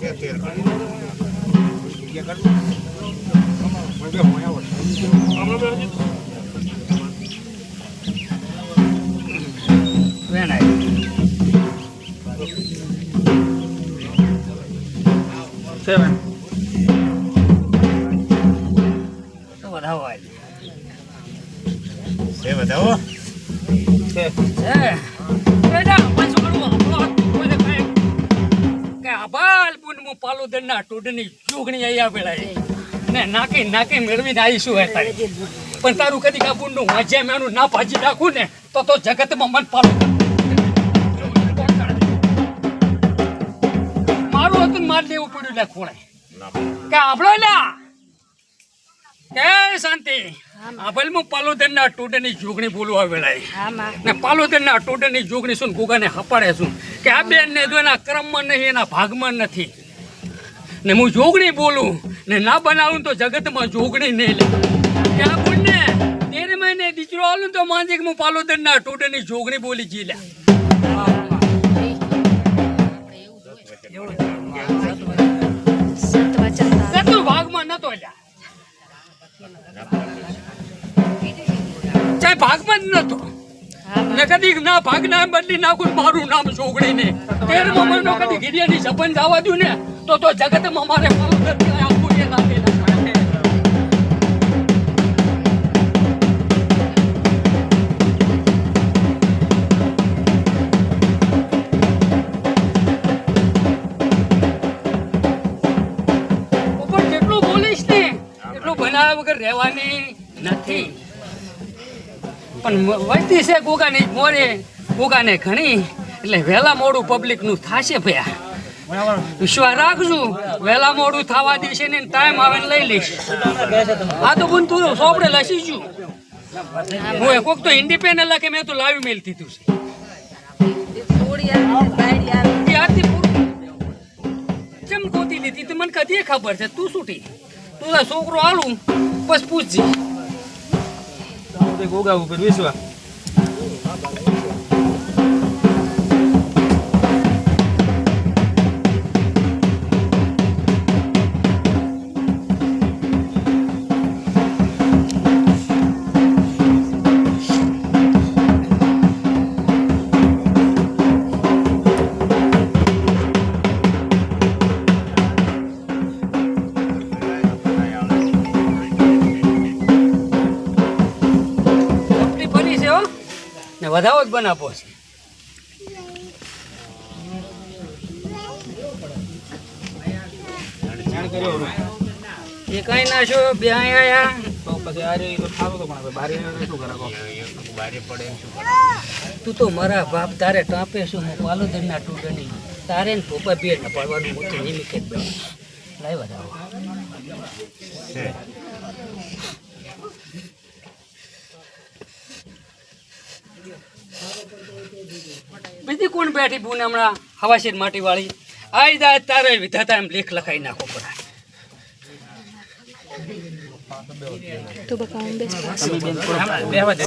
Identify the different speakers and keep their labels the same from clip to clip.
Speaker 1: சேர்த்து வேணாய் seven. What how are. પાલુદરના ટોડની ચૂગણી આઈ આપેલા છે. ને નાખી નાખી મેળવીને આવીશું હે તારી. પણ તારું કદી બુનનું વાંચ્યા મેનું ના ભાજી નાખું ને તો તો જગતમાં મન પાલું. મારું હતું માર લેવું પડ્યું લે ખોળે. કે આપણો લ્યા કે શાંતિ. આભલમાં પાલોદરના ટોડની જોગણી બોલવા વેળાય ને પાલોદરના ટોડની જોગણી શું ગુગાને હપાડે છું. કે આ બેન ને જો એના ક્રમમાં નહીં એના ભાગમાં નથી. ને હું જોગણી બોલું ને ના બનાવું તો જગતમાં જોગણી નહીં લે. કે આ બુનને તેર મહિને દીકરો આલું તો માનજે કે હું પાલોદરના ટોડની જોગણી બોલી જી લે. ભાગમાં નતો લ્યા. ચાહે ભાગમાં જ નતો. ને કદી ના ભાગ ના બદલી નાખું ને મારું નામ છોકરી ને તેર મહિનો કદી ગિરિયાની સપન જવા દઉં ને. તો તો જગતમાં મારે મારું નથી આપવું એ ને બનાવ્યા વગર રહેવાની નથી. પણ વળતી છે ગોગાની મોરે, ગોગાને ઘણી, એટલે વહેલા મોડું પબ્લિકનું થશે ભયા. વિશ્વાસ રાખજો. વહેલા મોડું થવા દેશે ને ટાઈમ આવે ને લઈ લઈશ. આ તો પણ તું સોપડે લસી છું હું એ કોક તો ઇન્ડિપેન્ડન્ટ લખે, મેં તો લાવી મેલ દીધું છે. ચમ ગોતી લીધી? તો મને કદી ખબર છે. તું છૂટી તું છોકરો આલું બસ પૂછજી.
Speaker 2: ગોગા ઉપર વિશ્વા
Speaker 1: વધાવો જ બનાવો છે? એ કઈ ના છો બે આયા?
Speaker 2: તો પછી તો તો પણ બારે શું કરે કહો?
Speaker 3: બારે પડે શું કરે
Speaker 1: તું તો મારા બાપ તારે ટાંપે છું હું પાલોદરના ટૂટણી તારે ને પોપા બે ન પાડવાનું હું તો નિમિત્ત જ બની લાઈ વધાવો
Speaker 3: છે
Speaker 1: બીજી કોણ બેઠી બુન હમણાં હવાશીર માટી વાળી આઈ જાય તારે વિધાતા એમ લેખ લખાઈ નાખો પડે
Speaker 2: તો બેન બેસ બેહવા દે.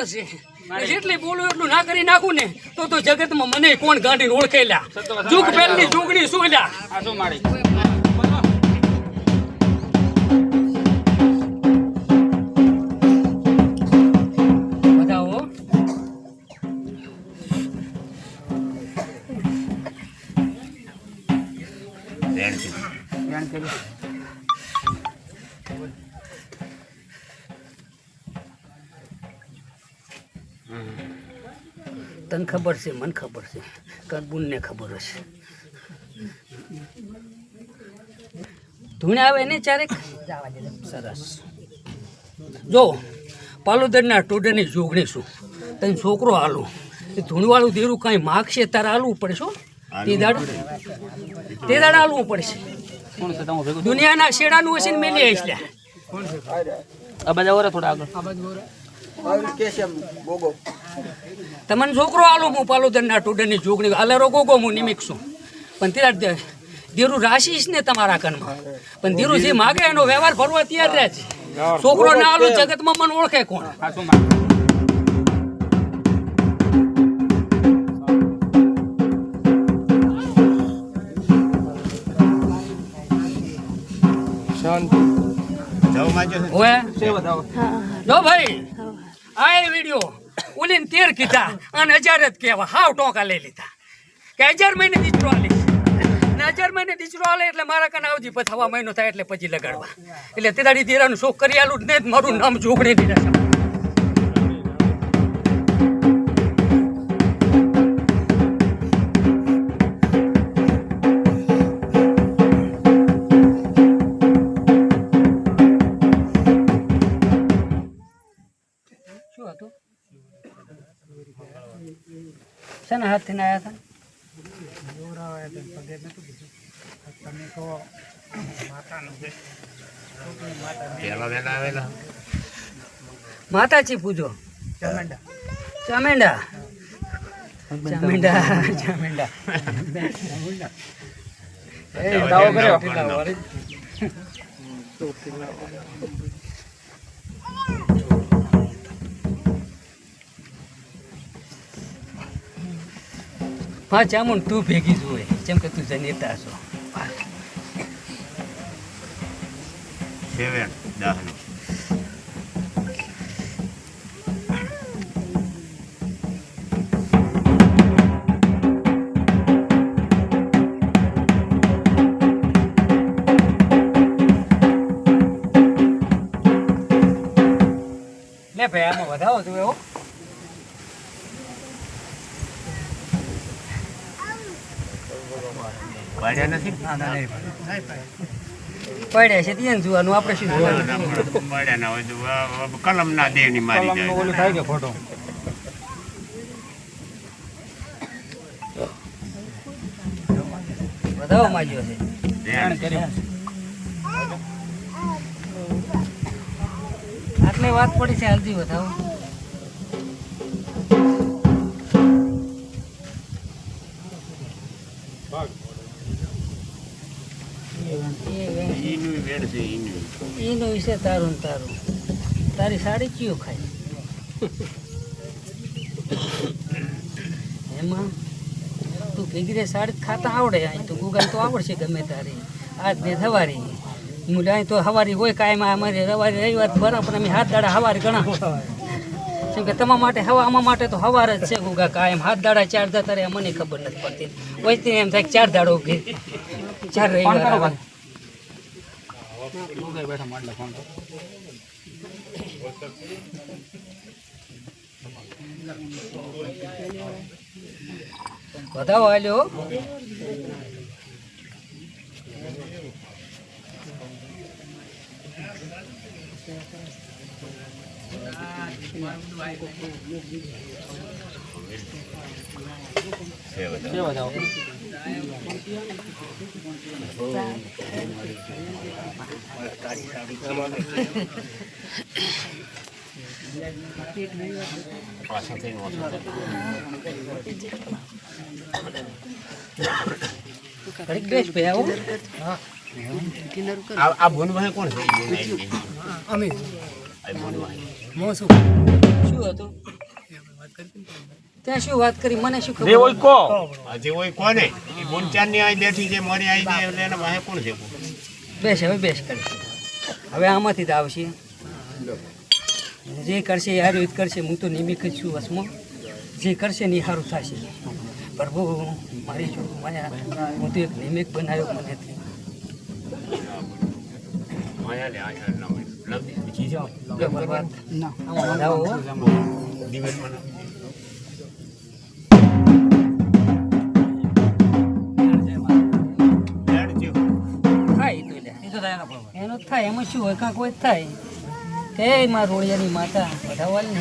Speaker 1: તો છે. જેટલી બોલું એટલું ના કરી નાખું ને તો તો જગતમાં મને કોણ ગાંઠીને ઓળખેલા? જુગ પહેલની જુગડી શું લ્યા
Speaker 2: શું મારી?
Speaker 1: તને ખબર છે મને ખબર છે. કદબુનને ખબર હશે. ધૂણે આવે ને ચારેક સરસ. જો પાલુદરના ટોડરની જોગણી શું તને છોકરો હાલું. એ ધૂણવાળું દેરું કાંઈ માગશે તારે હાલવું પડશે શું તે દાડ. તે દાડ હાલવું પડશે.
Speaker 2: કોણ છે તમે ભેગું?
Speaker 1: દુનિયાના શેડાનું હશે ને મેલી આવીશ લ્યા
Speaker 2: આ બાજુ આવો રે થોડા આગળ.
Speaker 1: તમને છોકરો આલો હું પાલોદરના ટુડરની જોગણી અલરો ગોગો હું નિમિક છું. પણ ત્યાં ધીરું રાશિશ ને તમારા કનમાં પણ ધીરું જે માગે એનો વ્યવહાર ભરવા તૈયાર રહે છે. છોકરો ના આલો જગતમાં મને ઓળખે કોણ? જો ભાઈ આ એ વીડિયો. ઓલીને તેર કીધા અને હજાર જ કહેવા. હાવ ટોંકા લઈ લીધા. કે હજાર મહિને દીચરો આલી. ને હજાર મહિને દીચરો આલે એટલે મારા કાને આવજી પછી હવા મહિનો થાય એટલે પછી લગાડવા. એટલે તેદાડી તેરાનું શોખ કરી આલું જ ને મારું નામ જોગણી દીધા માતાજી પૂજો. ચામેંડા. ચામેંડા. ચામેંડા.
Speaker 2: દાવો કર્યો.
Speaker 1: હા ચામુંડ તું ભેગી જ હોય. જેમ કે તું જનેતા છો.
Speaker 3: સેવન દહનું
Speaker 1: લે ભાઈ આમાં વધાવો તું એવો
Speaker 3: વાડ્યા નથી
Speaker 1: પડ્યા છે ત્યાં જોવાનું આપણે શું જોવાનું?
Speaker 3: કલમ ના દેવની મારી જાય.
Speaker 2: થાય કે ફોટો
Speaker 1: વધાવો માજ્યો છે.
Speaker 3: ધ્યાન.
Speaker 1: આટલે વાત પડી છે હલ્દી વધાવો.
Speaker 3: ઈનું વેણ છે એની.
Speaker 1: એનો વિશે તારું તારું. તારી સાડી કયો ખાય? એમાં તું ભેગી રે સાડી ખાતા આવડે અહીં તો ગુગલ તો આવડશે ગમે તારી આજ ને સવારી હું અહીં તો સવારી હોય કાયમ અમારે રવારી રવિવાર બરાબર અમે હાથ દાડા હવારી ઘણા કેમ કે તમારા માટે હવા આમાં માટે તો હવાર જ છે ગુગા કાયમ હાથ દાડા ચાર તારે મને ખબર નથી પડતી. વચ્ચે એમ થાય ચાર દાડો કે ચાર રવિવાર
Speaker 2: બેઠા માંડલે ફોન
Speaker 1: વધાવો હાલ્યો
Speaker 3: સેવન
Speaker 2: સેવ
Speaker 1: ઘડીક બેસ ભાઈ
Speaker 3: આ આ કોણ છે.
Speaker 1: અમે
Speaker 3: આ શું
Speaker 1: શું હતું? ત્યાં શું વાત કરી? મને શું
Speaker 2: જે હોય કો.
Speaker 3: હજી હોય કોને? ઈ બોન ચાંદની આઈ બેઠી છે મારી આઈ ગઈ એટલે એના વાહે કોણ છે?
Speaker 1: બેસ હવે બેસ કરી. હવે આમાંથી જ આવશે. જે કરશે એ હારું જ કરશે. હું તો નિમિક જ છું વસમાં. જે કરશે ને એ સારું થશે. પ્રભુ મારી છું માયા હું તો એક નિમિક બનાવ્યો મને
Speaker 3: દિવસમાં ના. યાર જેવું.
Speaker 1: થાય તો લે એનો થાય, એમાં શું હોય, કાંક હોય થાય કે મારા રોડિયાની માતા વધાવવાની